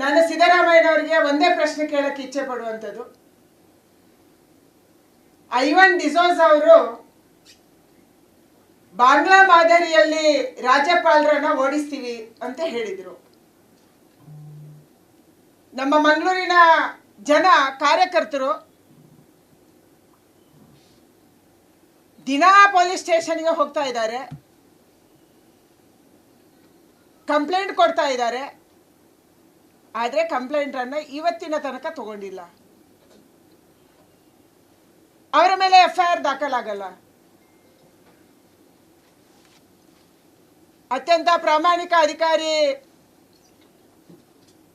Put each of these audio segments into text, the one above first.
ನಾನು ಸಿದ್ದರಾಮಯ್ಯನವರಿಗೆ ಒಂದೇ ಪ್ರಶ್ನೆ ಕೇಳಕ್ಕೆ ಇಚ್ಛೆ ಪಡುವಂಥದ್ದು. ಐವನ್ ಡಿಸೋಸ್ ಅವರು ಬಾಂಗ್ಲಾ ಮಾದರಿಯಲ್ಲಿ ರಾಜ್ಯಪಾಲರನ್ನ ಓಡಿಸ್ತೀವಿ ಅಂತ ಹೇಳಿದರು. ನಮ್ಮ ಮಂಗಳೂರಿನ ಜನ ಕಾರ್ಯಕರ್ತರು ದಿನಾ ಪೊಲೀಸ್ ಸ್ಟೇಷನ್ಗೆ ಹೋಗ್ತಾ ಇದ್ದಾರೆ. ಕಂಪ್ಲೇಂಟ್ ಕೊಡ್ತಾ ಇದ್ದಾರೆ. ಆದರೆ ಕಂಪ್ಲೇಂಟನ್ನು ಇವತ್ತಿನ ತನಕ ತಗೊಂಡಿಲ್ಲ. ಅವರ ಮೇಲೆ ಎಫ್ ಐ ಆರ್ ದಾಖಲಾಗಲ್ಲ. ಅತ್ಯಂತ ಪ್ರಾಮಾಣಿಕ ಅಧಿಕಾರಿ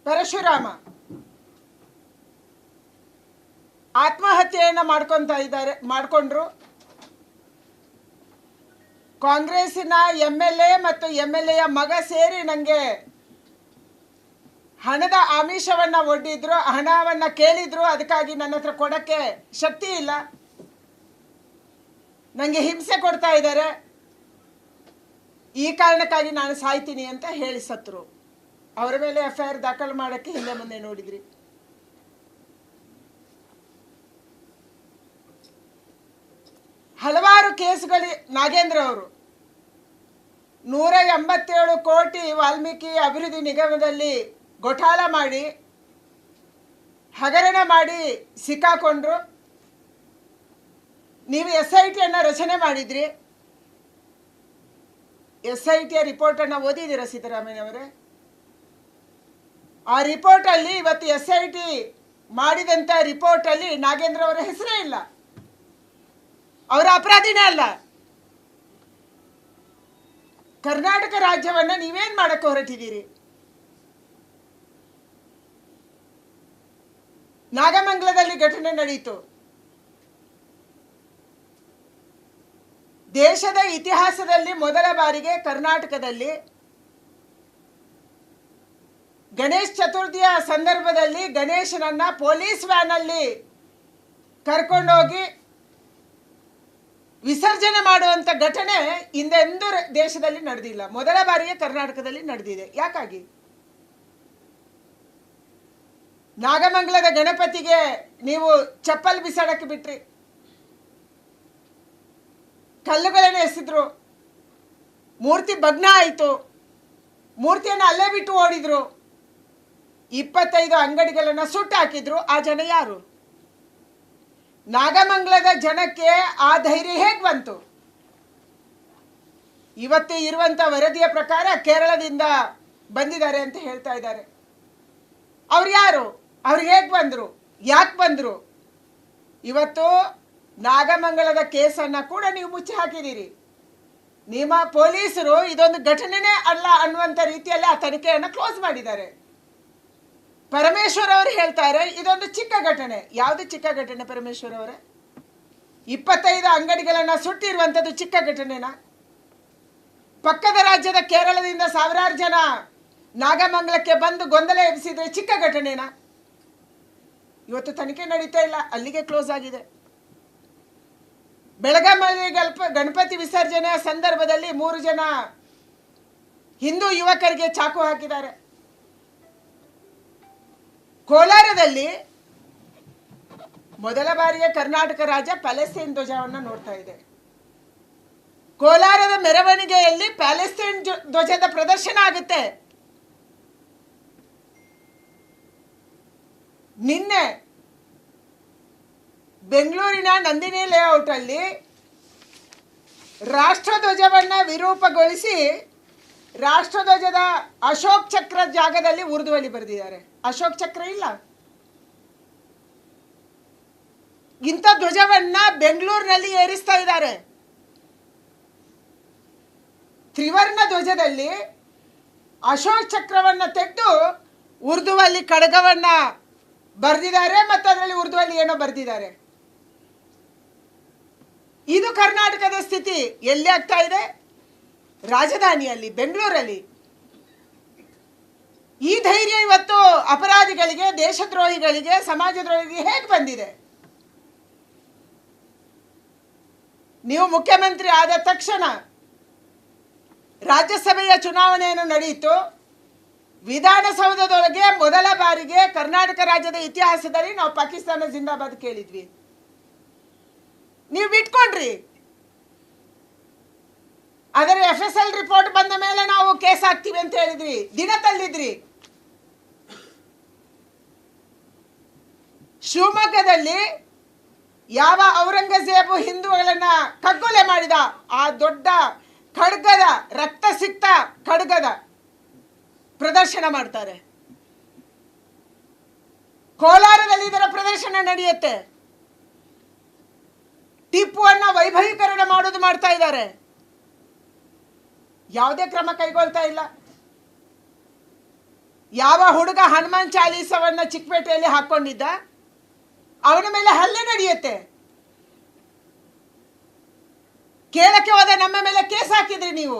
ಪರಶುರಾಮ ಆತ್ಮಹತ್ಯೆಯನ್ನು ಮಾಡ್ಕೊತಾ ಇದ್ದಾರೆ, ಮಾಡಿಕೊಂಡ್ರು. ಕಾಂಗ್ರೆಸ್ಸಿನ ಎಂ ಎಲ್ ಎ ಮತ್ತು ಎಂ ಎಲ್ ಎಯ ಮಗ ಸೇರಿ ನನಗೆ ಹಣದ ಆಮಿಷವನ್ನ ಒಡ್ಡಿದ್ರು, ಹಣವನ್ನ ಕೇಳಿದ್ರು, ಅದಕ್ಕಾಗಿ ನನ್ನ ಹತ್ರ ಕೊಡಕ್ಕೆ ಶಕ್ತಿ ಇಲ್ಲ. ನನಗೆ ಹಿಂಸೆ ಕೊಡ್ತಾ ಇದ್ದಾರೆ. ಈ ಕಾರಣಕ್ಕಾಗಿ ನಾನು ಸಾಯ್ತೀನಿ ಅಂತ ಹೇಳಿ ಸತ್ರು. ಅವರ ಮೇಲೆ ಎಫ್ ಐ ಆರ್ ದಾಖಲು ಮಾಡಕ್ಕೆ ಹಿಂದೆ ಮುಂದೆ ನೋಡಿದ್ರಿ. ಹಲವಾರು ಕೇಸುಗಳು, ನಾಗೇಂದ್ರ ಅವರು. ನೂರ ಎಂಬತ್ತೇಳು ಕೋಟಿ ವಾಲ್ಮೀಕಿ ಅಭಿವೃದ್ಧಿ ನಿಗಮದಲ್ಲಿ ಗೊಠಾಲ ಮಾಡಿ, ಹಗರಣ ಮಾಡಿ ಸಿಕ್ಕಾಕೊಂಡ್ರು, ನೀವು ಎಸ್ ಐ ಟಿಯನ್ನು ರಚನೆ ಮಾಡಿದ್ರಿ. ಎಸ್ ಐ ಟಿಯ ರಿಪೋರ್ಟನ್ನು ಓದಿದ್ದೀರಾ ಸಿದ್ದರಾಮಯ್ಯವರೇ ಆ ರಿಪೋರ್ಟಲ್ಲಿ ಇವತ್ತು ಎಸ್ ಐ ಟಿ ಮಾಡಿದಂಥ ರಿಪೋರ್ಟಲ್ಲಿ ನಾಗೇಂದ್ರ ಅವರ ಹೆಸರೇ ಇಲ್ಲ. ಅವರ ಅಪರಾಧಿನೇ ಅಲ್ಲ. ಕರ್ನಾಟಕ ರಾಜ್ಯವನ್ನು ನೀವೇನು ಮಾಡೋಕ್ಕೆ ಹೊರಟಿದ್ದೀರಿ? ನಾಗಮಂಗಲದಲ್ಲಿ ಘಟನೆ ನಡೆಯಿತು ದೇಶದ ಇತಿಹಾಸದಲ್ಲಿ ಮೊದಲ ಬಾರಿಗೆ ಕರ್ನಾಟಕದಲ್ಲಿ ಗಣೇಶ್ ಚತುರ್ಥಿಯ ಸಂದರ್ಭದಲ್ಲಿ ಗಣೇಶನನ್ನ ಪೊಲೀಸ್ ವ್ಯಾನಲ್ಲಿ ಕರ್ಕೊಂಡೋಗಿ ವಿಸರ್ಜನೆ ಮಾಡುವಂತ ಘಟನೆ ಹಿಂದೆಂದೂ ದೇಶದಲ್ಲಿ ನಡೆದಿಲ್ಲ. ಮೊದಲ ಬಾರಿಗೆ ಕರ್ನಾಟಕದಲ್ಲಿ ನಡೆದಿದೆ. ಯಾಕಾಗಿ? ನಾಗಮಂಗಲದ ಗಣಪತಿಗೆ ನೀವು ಚಪ್ಪಲ್ ಬಿಸಾಡಕ್ಕೆ ಬಿಟ್ರಿ. ಕಲ್ಲುಗಳನ್ನು ಎಸೆದ್ರು. ಮೂರ್ತಿ ಭಗ್ನ ಆಯಿತು. ಮೂರ್ತಿಯನ್ನು ಅಲ್ಲೇ ಬಿಟ್ಟು ಓಡಿದ್ರು. ಇಪ್ಪತ್ತೈದು ಅಂಗಡಿಗಳನ್ನು ಸುಟ್ಟು ಹಾಕಿದ್ರು ಆ ಜನ ಯಾರು? ನಾಗಮಂಗಲದ ಜನಕ್ಕೆ ಆ ಧೈರ್ಯ ಹೇಗೆ ಬಂತು? ಇವತ್ತು ಇರುವಂಥ ವರದಿಯ ಪ್ರಕಾರ ಕೇರಳದಿಂದ ಬಂದಿದ್ದಾರೆ ಅಂತ ಹೇಳ್ತಾ ಇದ್ದಾರೆ. ಅವ್ರು ಯಾರು? ಅವ್ರು ಹೇಗೆ ಬಂದರು? ಯಾಕೆ ಬಂದರು? ಇವತ್ತು ನಾಗಮಂಗಲದ ಕೇಸನ್ನು ಕೂಡ ನೀವು ಮುಚ್ಚಿ ಹಾಕಿದ್ದೀರಿ. ನಿಮ್ಮ ಪೊಲೀಸರು ಇದೊಂದು ಘಟನೆನೇ ಅಲ್ಲ ಅನ್ನುವಂಥ ರೀತಿಯಲ್ಲಿ ಆ ತನಿಖೆಯನ್ನು ಕ್ಲೋಸ್ ಮಾಡಿದ್ದಾರೆ. ಪರಮೇಶ್ವರ್ ಅವರು ಹೇಳ್ತಾರೆ ಇದೊಂದು ಚಿಕ್ಕ ಘಟನೆ. ಯಾವುದು ಚಿಕ್ಕ ಘಟನೆ ಪರಮೇಶ್ವರ್ ಅವರೇ? ಇಪ್ಪತ್ತೈದು ಅಂಗಡಿಗಳನ್ನು ಸುಟ್ಟಿರುವಂಥದ್ದು ಚಿಕ್ಕ ಘಟನೆನಾ? ಪಕ್ಕದ ರಾಜ್ಯದ ಕೇರಳದಿಂದ ಸಾವಿರಾರು ಜನ ನಾಗಮಂಗಲಕ್ಕೆ ಬಂದು ಗೊಂದಲ ಎಬ್ಬಿಸಿದ್ರೆ ಚಿಕ್ಕ ಘಟನೆನಾ? ಇವತ್ತು ತನಿಖೆ ನಡೀತಾ ಇಲ್ಲ, ಅಲ್ಲಿಗೆ ಕ್ಲೋಸ್ ಆಗಿದೆ. ಬೆಳಗಾಮಲ್ಲಿ ಗಲ್ಪ, ಗಣಪತಿ ವಿಸರ್ಜನೆಯ ಸಂದರ್ಭದಲ್ಲಿ ಮೂರು ಜನ ಹಿಂದೂ ಯುವಕರಿಗೆ ಚಾಕು ಹಾಕಿದ್ದಾರೆ. ಕೋಲಾರದಲ್ಲಿ ಮೊದಲ ಬಾರಿಗೆ ಕರ್ನಾಟಕ ರಾಜ್ಯ ಪ್ಯಾಲೆಸ್ತೈನ್ ಧ್ವಜವನ್ನು ನೋಡ್ತಾ ಇದೆ. ಕೋಲಾರದ ಮೆರವಣಿಗೆಯಲ್ಲಿ ಪ್ಯಾಲೆಸ್ತೈನ್ ಧ್ವಜದ ಪ್ರದರ್ಶನ ಆಗುತ್ತೆ. ನಿನ್ನೆ ಬೆಂಗಳೂರಿನ ನಂದಿನಿ ಲೇಔಟಲ್ಲಿ ರಾಷ್ಟ್ರಧ್ವಜವನ್ನು ವಿರೂಪಗೊಳಿಸಿ ರಾಷ್ಟ್ರಧ್ವಜದ ಅಶೋಕ್ ಚಕ್ರ ಜಾಗದಲ್ಲಿ ಉರ್ದುವಲ್ಲಿ ಬರೆದಿದ್ದಾರೆ. ಅಶೋಕ್ ಚಕ್ರ ಇಲ್ಲ. ಇಂಥ ಧ್ವಜವನ್ನ ಬೆಂಗಳೂರಿನಲ್ಲಿ ಏರಿಸ್ತಾ ಇದ್ದಾರೆ. ತ್ರಿವರ್ಣ ಧ್ವಜದಲ್ಲಿ ಅಶೋಕ್ ಚಕ್ರವನ್ನ ತೆಗೆದು ಉರ್ದುವಲ್ಲಿ ಕಡಗವನ್ನ ಬರೆದಿದ್ದಾರೆ ಮತ್ತು ಅದರಲ್ಲಿ ಉರ್ದುವಲ್ಲಿ ಏನೋ ಬರೆದಿದ್ದಾರೆ. ಇದು ಕರ್ನಾಟಕದ ಸ್ಥಿತಿ. ಎಲ್ಲಿ ಆಗ್ತಾ ಇದೆ? ರಾಜಧಾನಿಯಲ್ಲಿ, ಬೆಂಗಳೂರಲ್ಲಿ. ಈ ಧೈರ್ಯ ಇವತ್ತು ಅಪರಾಧಿಗಳಿಗೆ, ದೇಶದ್ರೋಹಿಗಳಿಗೆ, ಸಮಾಜದ್ರೋಹಿಗಳಿಗೆ ಹೇಗೆ ಬಂದಿದೆ? ನೀವು ಮುಖ್ಯಮಂತ್ರಿ ಆದ ತಕ್ಷಣ ರಾಜ್ಯಸಭೆಯ ಚುನಾವಣೆಯನ್ನು ನಡೆಯಿತು. ವಿಧಾನಸೌಧದೊಳಗೆ ಮೊದಲ ಬಾರಿಗೆ ಕರ್ನಾಟಕ ರಾಜ್ಯದ ಇತಿಹಾಸದಲ್ಲಿ ನಾವು ಪಾಕಿಸ್ತಾನ ಜಿಂದಾಬಾದ್ ಕೇಳಿದ್ವಿ. ನೀವು ಬಿಟ್ಕೊಂಡ್ರಿ ಅದರ ಎಫ್ ಎಸ್ ಎಲ್ ರಿಪೋರ್ಟ್ ಬಂದ ಮೇಲೆ ನಾವು ಕೇಸ್ ಹಾಕ್ತೀವಿ ಅಂತ ಹೇಳಿದ್ರಿ. ದಿನ ತಳ್ಳಿದ್ರಿ. ಶಿವಮೊಗ್ಗದಲ್ಲಿ ಯಾವ ಔರಂಗಜೇಬು ಹಿಂದೂಗಳನ್ನ ಕಗ್ಗೊಲೆ ಮಾಡಿದ ಆ ದೊಡ್ಡ ಖಡ್ಗದ ರಕ್ತ ಸಿಕ್ತ ಖಡ್ಗದ ಪ್ರದರ್ಶನ ಮಾಡ್ತಾರೆ. ಕೋಲಾರದಲ್ಲಿ ಇದರ ಪ್ರದರ್ಶನ ನಡೆಯುತ್ತೆ. ಟಿಪ್ಪುವನ್ನ ವೈಭವೀಕರಣ ಮಾಡೋದು ಮಾಡ್ತಾ ಇದ್ದಾರೆ. ಯಾವುದೇ ಕ್ರಮ ಕೈಗೊಳ್ತಾ ಇಲ್ಲ. ಯಾವ ಹುಡುಗ ಹನುಮಾನ್ ಚಾಲೀಸವನ್ನ ಚಿಕ್ಕಪೇಟೆಯಲ್ಲಿ ಹಾಕೊಂಡಿದ್ದ? ಅವನ ಮೇಲೆ ಹಲ್ಲೆ ನಡೆಯುತ್ತೆ. ಕೇಳಕ್ಕೆ ಹೋದ ನಮ್ಮ ಮೇಲೆ ಕೇಸ್ ಹಾಕಿದ್ರಿ ನೀವು.